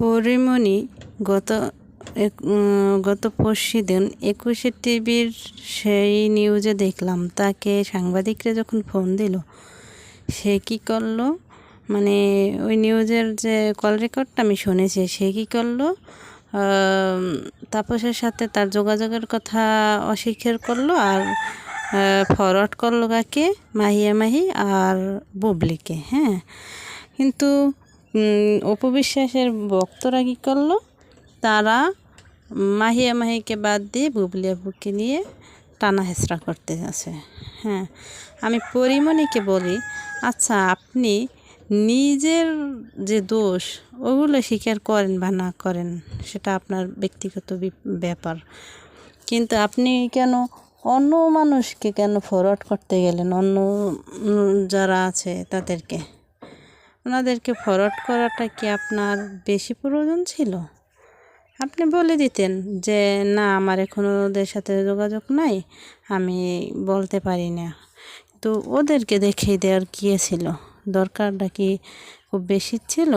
পরিমণি গত গত পরশু দিন একুশে টিভির সেই নিউজে দেখলাম, তাকে সাংবাদিকরা যখন ফোন দিল, সে কী করল? মানে ওই নিউজের যে কল রেকর্ডটা আমি শুনেছি, সে কী করল? তাপসের সাথে তার যোগাযোগের কথা অস্বীকার করল আর ফরওয়ার্ড করল কাকে? মাহিয়া মাহি আর বুবলিকে হ্যাঁ? কিন্তু উম, অপু ভক্তরা কী করল? তারা মাহিয়া মাহিকে বাদ দিয়ে বুবলি আপুকে নিয়ে টানা হেঁচড়া করতে আছে। হ্যাঁ আমি পরিমণিকে বলি আচ্ছা আপনি নিজের যে দোষ ওগুলো স্বীকার করেন বা না করেন সেটা আপনার ব্যক্তিগত ব্যাপার। কিন্তু আপনি কেন অন্য মানুষকে কেন ফরওয়ার্ড করতে গেলেন? অন্য যারা আছে তাদেরকে? ওনাদেরকে ফরওয়ার্ড করাটা কি আপনার বেশি প্রয়োজন ছিল? আপনি বলে দিতেন যে, না, আমার এখনও ওদের সাথে যোগাযোগ নাই, আমি বলতে পারি না। তো ওদেরকে দেখিয়ে দেওয়ার কী ছিল? দরকারটা কি খুব বেশি ছিল?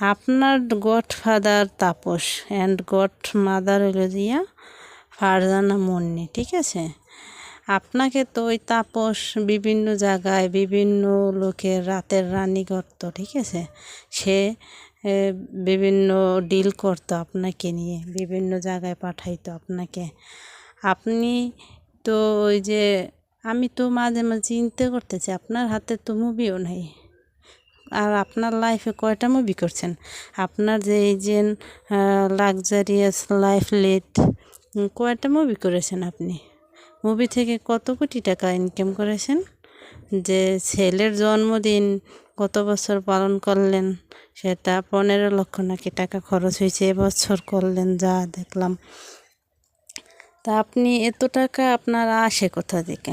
আপনার god father Tapas and god mother হলো দিয়া ফারজানা মুন্নি, ঠিক আছে? আপনাকে তো ওই তাপস বিভিন্ন জায়গায় বিভিন্ন লোকের রাতের রানী করত, ঠিক আছে? সে বিভিন্ন ডিল করতো আপনাকে নিয়ে, বিভিন্ন জায়গায় পাঠাইতো আপনাকে। আপনি তো ওই যে, আমি তো মাঝে মাঝে চিনতে করতেছি, আপনার হাতে তো মুভিও নাই। আর আপনার লাইফে কয়টা মুভি করছেন? আপনার যে এই যে লাক্সারিয়াস লাইফ লেট কয়টা মুভি করেছেন আপনি? মুভি থেকে কত কোটি টাকা ইনকাম করেছেন? যে ছেলের জন্মদিন কত বছর পালন করলেন সেটা পনেরো লক্ষ নাকি টাকা খরচ হয়েছে এবছর করলেন যা দেখলাম। তা আপনি এত টাকা আপনার আসে কোথা থেকে?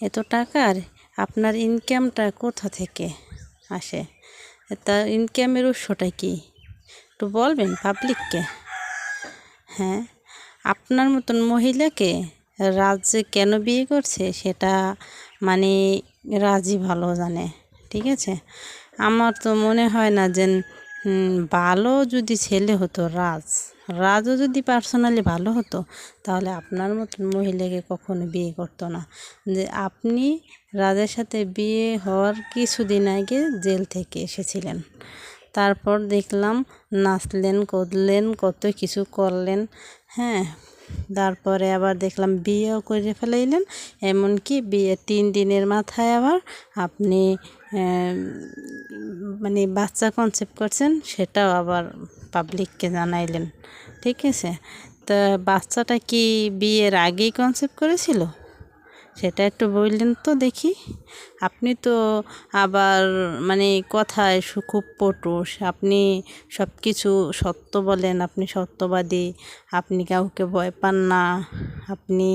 এত টাকার আপনার ইনকামটা কোথা থেকে আসে? তার ইনকামের উৎসটা কি? একটু বলবেন পাবলিককে হ্যাঁ আপনার মতন মহিলাকে রাজ যে কেন বিয়ে করছে সেটা মানে রাজই ভালো জানে, ঠিক আছে? আমার তো মনে হয় না যে ভালো যদি ছেলে হতো রাজ, রাজও যদি পার্সোনালি ভালো হতো, তাহলে আপনার মতন মহিলাকে কখনো বিয়ে করতো না। যে আপনি রাজের সাথে বিয়ে হওয়ার কিছুদিন আগে জেল থেকে এসেছিলেন। তারপর দেখলাম নাচলেন করলেন কত কিছু করলেন হ্যাঁ। তারপরে আবার দেখলাম বিয়েও করে ফেলাইলেন, এমনকি বিয়ে তিন দিনের মাথায় আবার আপনি মানে বাচ্চা কনসেপ্ট করছেন, সেটাও আবার পাবলিককে জানাইলেন, ঠিক আছে? তা বাচ্চাটা কি বিয়ের আগেই কনসেপ্ট করেছিল? সেটা একটু বললেন তো দেখি। আপনি তো আবার মানে কথায় খুব পটুস। আপনি সব কিছু সত্য বলেন, আপনি সত্যবাদী, আপনি কাউকে ভয় পান না। আপনি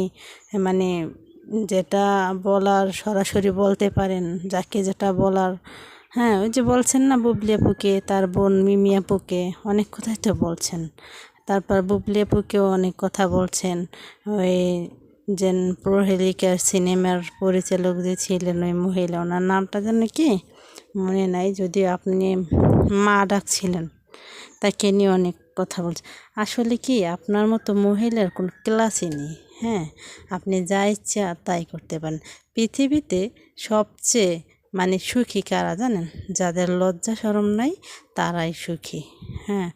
মানে যেটা বলার সরাসরি বলতে পারেন, যাকে যেটা বলার। হ্যাঁ ওই যে বলছেন না বুবলি আপুকে, তার বোন মিমি আপুকে, অনেক কথাই তো বলছেন। তারপর বুবলি আপুকেও অনেক কথা বলছেন। ওই যে প্রহেলিকার সিনেমার পরিচালক যে ছিলেন ওই মহিলা, ওনার নামটা যেন কি? মনে নাই যদি আপনি মা ডাকছিলেন। তাকে নিয়ে অনেক কথা বলছে। আসলে কি, আপনার মতো মহিলার কোনো ক্লাসই নেই হ্যাঁ? আপনি যা ইচ্ছা তাই করতে পারেন। পৃথিবীতে সবচেয়ে মানে সুখী কারা জানেন? যাদের লজ্জা সরম নাই, তারাই সুখী হ্যাঁ?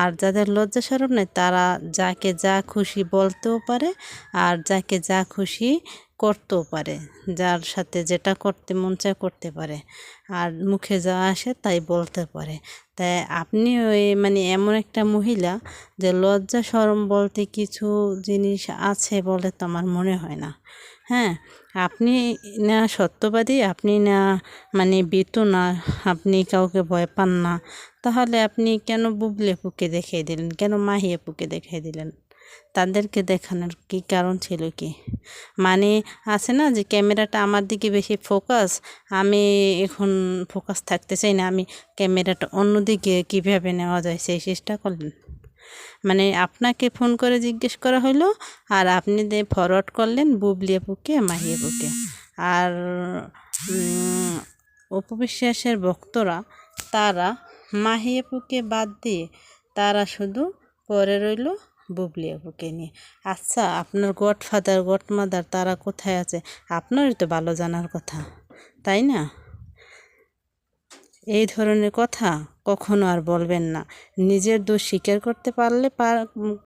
আর যাদের লজ্জা সরম নেই, তারা যাকে যা খুশি বলতেও পারে, আর যাকে যা খুশি করতেও পারে। যার সাথে যেটা করতে মন চায় করতে পারে, আর মুখে যা আসে তাই বলতে পারে। তাই আপনি ওই মানে এমন একটা মহিলা যে লজ্জা সরম বলতে কিছু জিনিস আছে বলে তো আমার মনে হয় না। হ্যাঁ আপনি না সত্যবাদী, আপনি না মানে বিতু না, আপনি কাউকে ভয় পান না। তাহলে আপনি কেন বুবলি আপুকে দেখিয়ে দিলেন? কেন মাহি আপুকে দেখিয়ে দিলেন? তাদেরকে দেখানোর কি কারণ ছিল কি? মানে আছে না যে ক্যামেরাটা আমার দিকে বেশি ফোকাস আমি এখন ফোকাস থাকতে চাই না, আমি ক্যামেরাটা অন্যদিকে কীভাবে নেওয়া যায় সেই চেষ্টা করলেন? মানে আপনাকে ফোন করে জিজ্ঞেস করা হলো আর আপনি ফরওয়ার্ড করলেন বুবলি আপুকে, মাহি আপুকে। আর উপবিশ্বাসের ভক্তরা, তারা মাহি আপুকে বাদ দিয়ে তারা শুধু পরে রইল বুবলি আপুকে নিয়ে। আচ্ছা আপনার গডফাদার, গডমাদার তারা কোথায় আছে? আপনারই তো ভালো জানার কথা, তাই না? এই ধরনের কথা কখনো আর বলবেন না। নিজের দোষ স্বীকার করতে পারলে